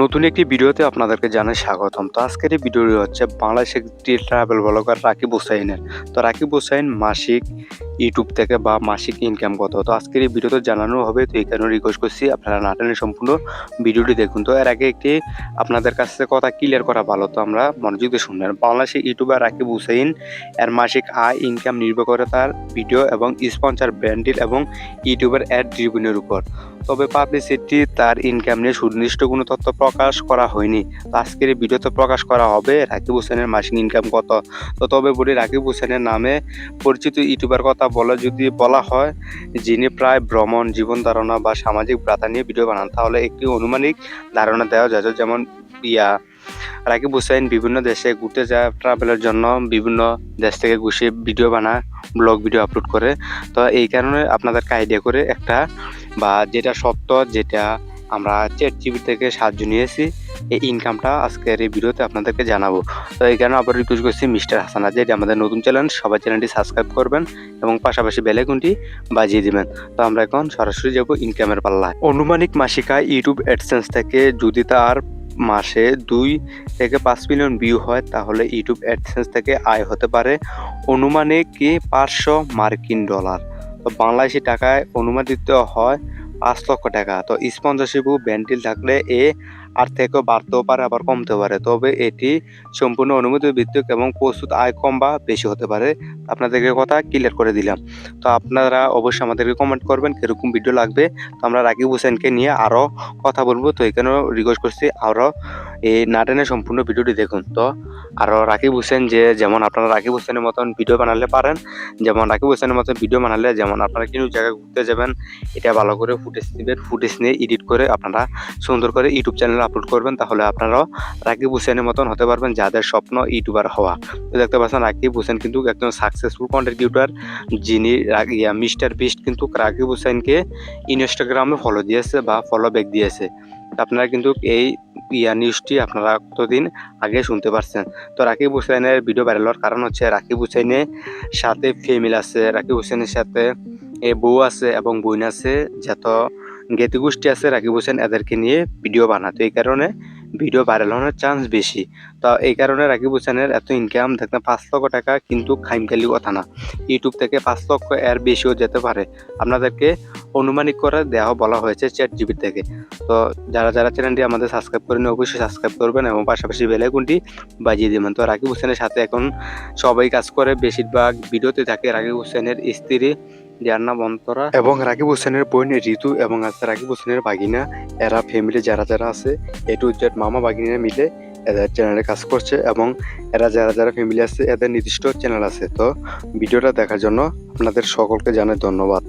নতুন একটি ভিডিওতে আপনাদেরকে জানাই স্বাগতম। তো আজকের এই ভিডিওটি হচ্ছে বাংলাদেশের একটি ট্রাভেল ব্লগার রাকিব হুসাইনের। তো রাকিব হুসাইন মাসিক ইউটিউব থেকে বা মাসিক ইনকাম কত? তো আজকের এই ভিডিওতে জানানো হবে, তো এই কারণে রিকোয়েস্ট করছি আপনারা নাটেনের সম্পূর্ণ ভিডিওটি দেখুন। তো এর আগে একটি আপনাদের কাছ কথা ক্লিয়ার করা ভালো, তো আমরা মনোযোগ দিয়ে শুনবেন বাংলাদেশের ইউটিউবার রাকিব হুসাইন, এর মাসিক আয় ইনকাম নির্ভর করে তার ভিডিও এবং স্পন্সার ব্র্যান্ডিল এবং ইউটিউবের অ্যাড রিভিউনের উপর। তবে পাবলিসিটি তার ইনকাম নিয়ে সুনির্দিষ্ট কোনো তথ্য প্রকাশ করা হয়নি। আজকের এই ভিডিওতে প্রকাশ করা হবে রাকিব হোসেনের মাসিক ইনকাম কত? তো তবে বলি, রাকিব হোসেনের নামে পরিচিত ইউটিউবার কথা বলে যদি বলা হয়, যিনি প্রায় ভ্রমণ, জীবন ধারণা বা সামাজিক ব্রাতা নিয়ে ভিডিও বানান, তাহলে একটি অনুমানিক ধারণা দেওয়া যায়। যেমন ইয়া রাকিব হোসেন বিভিন্ন দেশে ঘুরতে যায় ট্রাভেলের জন্য বিভিন্ন দেশ থেকে ঘুষে ভিডিও বানায় ব্লগ ভিডিও আপলোড করে। তো এই কারণে আপনাদেরকে আইডিয়া করে একটা, বা যেটা সত্য, যেটা আমরা চ্যাট জিবি থেকে সাহায্য নিয়েছি এই ইনকামটা আজকের এই ভিডিওতে আপনাদেরকে জানাব। তো এই কারণে আবার রিকোয়েস্ট করছি মিস্টার হাসানা যে আমাদের নতুন চ্যানেল সবাই চ্যানেলটি সাবস্ক্রাইব করবেন এবং পাশাপাশি বেলাইকনটি বাজিয়ে দিবেন। তো আমরা এখন সরাসরি যাব ইনকামের পাল্লায়। অনুমানিক মাসিকা ইউটিউব অ্যাডসেন্স থেকে যদি তার মাসে দুই থেকে পাঁচ মিলিয়ন ভিউ হয়, তাহলে ইউটিউব অ্যাডসেন্স থেকে আয় হতে পারে অনুমানিক কি পাঁচশো মার্কিন ডলার। তো বাংলাদেশি টাকায় অনুমানিত হয় পাঁচ লক্ষ টাকা। তো স্পন্সরশিপ ব্যান্ডিল থাকলে এ আর থেকেও বাড়তেও পারে, আবার কমতে পারে। তবে এটি সম্পূর্ণ অনুমতি ভিত্তিক এবং প্রস্তুত আয় কম বা বেশি হতে পারে। আপনাদেরকে কথা ক্লিয়ার করে দিলাম। তো আপনারা অবশ্যই আমাদেরকে কমেন্ট করবেন, কীরকম ভিডিও লাগবে। তো আমরা রাকিব হোসেনকে নিয়ে আরও কথা বলব। তো এখানেও রিকোয়েস্ট করছি আরও এই নাটেনের সম্পূর্ণ ভিডিওটি দেখুন। তো আরও রাকিব হোসেন যে যেমন আপনারা রাকিব হোসেনের মতন ভিডিও বানালে পারেন, যেমন রাকিব হোসেনের মতন ভিডিও বানালে যেমন আপনারা কোনো জায়গায় ঘুরতে যাবেন, এটা ভালো করে ফুটেজ নেবেন ফুটেজ নিয়ে এডিট করে আপনারা সুন্দর করে ইউটিউব চ্যানেলে আপলোড করবেন, তাহলে আপনারাও রাকিব হোসেনের মতন হতে পারবেন যাদের স্বপ্ন ইউটিউবার হওয়া। তো দেখতে পাচ্ছেন রাকিব হোসেন কিন্তু একজন সাকসেসফুল কন্টেন্ট ক্রিয়েটর যিনি মিস্টার বিস্ট কিন্তু রাকিব হোসেনকে ইনস্টাগ্রামে ফলো দিয়েছে বা ফলো ব্যাক দিয়েছে। আপনারা কিন্তু এই ইয়া নিউজটি আপনারা কতদিন আগে শুনতে পারছেন? তো রাকিব হুসেনের ভিডিও ভাইরাল হওয়ার কারণ হচ্ছে রাকিব হুসেনের সাথে ফ্যামিলি আছে, রাকিব হুসেনের সাথে এ বউ আছে এবং বইন আছে, যত গেতি গোষ্ঠী আছে, রাকিব হোসেন এদেরকে নিয়ে ভিডিও বানাতো এই কারণে ভিডিও ভাইরাল হওয়ার চান্স বেশি। তো এই কারণে রাকিব হোসেনের এত ইনকাম দেখতে পাঁচ লক্ষ টাকা কিন্তু খাইমখালি কথা না। ইউটিউব থেকে পাঁচ লক্ষ এর বেশিও যেতে পারে। আপনাদেরকে অনুমানিক করে দেওয়া বলা হয়েছে চ্যাট জিবি থেকে। তো যারা যারা চ্যানেলটি আমাদের সাবস্ক্রাইব করেন অবশ্যই সাবস্ক্রাইব করবেন এবং পাশাপাশি বেলাইকনটি বাজিয়ে দেবেন। তো রাকিব হোসেনের সাথে এখন সবাই কাজ করে, বেশিরভাগ ভিডিওতে থাকে রাকিব হোসেনের স্ত্রী যার নাম অন্তরা এবং রাকিব হোসেনের বোন ঋতু এবং আছে রাকিব হোসেনের বাগিনা এরা ফ্যামিলি যারা যারা আছে এটু টু জেড মামা বাগিনা মিলে এদের চ্যানেলে কাজ করছে এবং এরা যারা যারা ফ্যামিলি আছে, এদের নির্দিষ্ট চ্যানেল আছে। তো ভিডিওটা দেখার জন্য আপনাদের সকলকে জানাই ধন্যবাদ।